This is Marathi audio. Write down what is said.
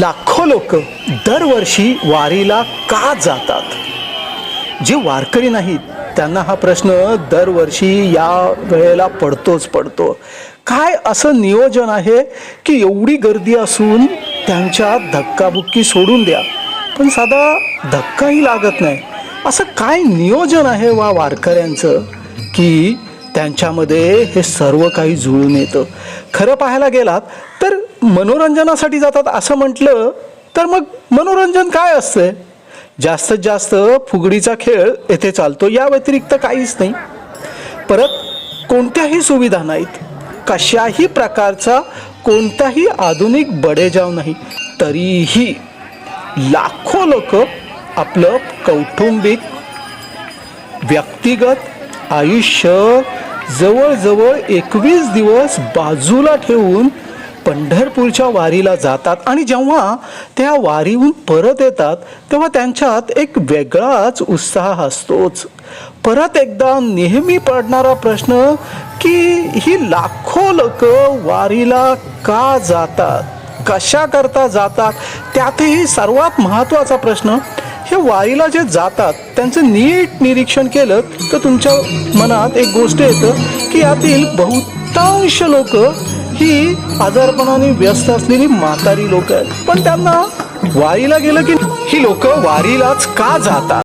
लाखो लोक दरवर्षी वारीला का जातात? जे वारकरी नाहीत त्यांना हा प्रश्न दरवर्षी या वेळेला पडतोच पडतो. काय असं नियोजन आहे की एवढी गर्दी असून त्यांच्या धक्काबुक्की सोडून द्या? पण साधा धक्काही लागत नाही. असं काय नियोजन आहे वा वारकऱ्यांचं की त्यांच्यामध्ये हे सर्व काही जुळून येतं? खरं पाहायला गेलात तर मनोरंजनासाठी जातात असं म्हटलं तर मग मनोरंजन काय असतंय जास्तीत जास्त फुगडीचा खेळ येथे चालतो. या व्यतिरिक्त काहीच नाही. परत कोणत्याही सुविधा नाहीत. कशाही प्रकारचा कोणताही आधुनिक बडेजाव नाही. तरीही लाखो लोक आपलं कौटुंबिक व्यक्तिगत आयुष्य जवळजवळ एकवीस दिवस बाजूला ठेवून पंढरपूरच्या वारीला जातात आणि जेव्हा त्या वारीहून परत येतात तेव्हा त्यांच्यात एक वेगळाच उत्साह असतोच. परत एकदा नेहमी पडणारा प्रश्न की ही लाखो लोक वारीला का जातात? कशा करता जातात? त्यातही सर्वात महत्त्वाचा प्रश्न हे वारीला जे जातात त्यांचं नीट निरीक्षण केलं तर तुमच्या मनात एक गोष्ट येतं की यातील बहुतांश लोक ही आजारपणाने व्यस्त असलेली म्हातारी लोक आहेत. पण त्यांना वारीला गेलं की ही लोक वारीलाच का जातात?